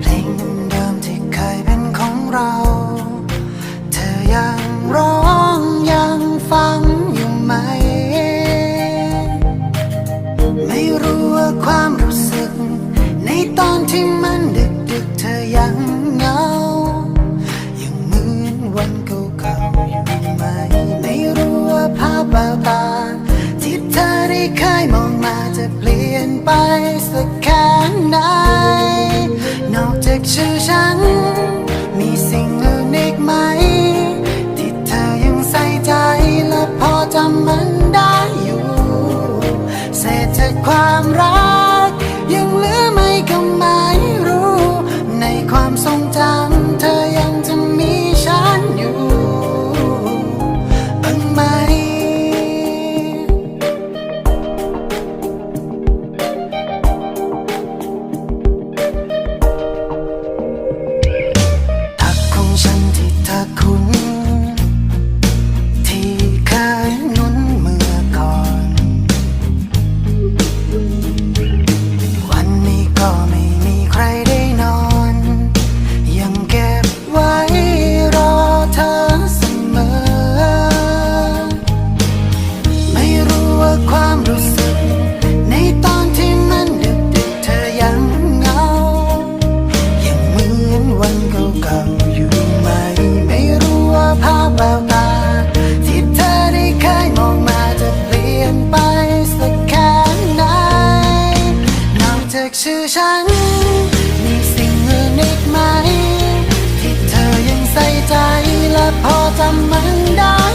เพลงเดิมที่เคยเป็นของเรา เธอยังร้องยังฟังอยู่ไหม ไม่รู้ว่าความรู้สึก ในตอนที่ ชื่อฉัน มีสิ่งอื่นอีกไหม ที่เธอยังใส่ใจและพอจำมัน มีสิ่งหนึ่งอีกไหม ที่เธอยังใส่ใจและพอจำมันได้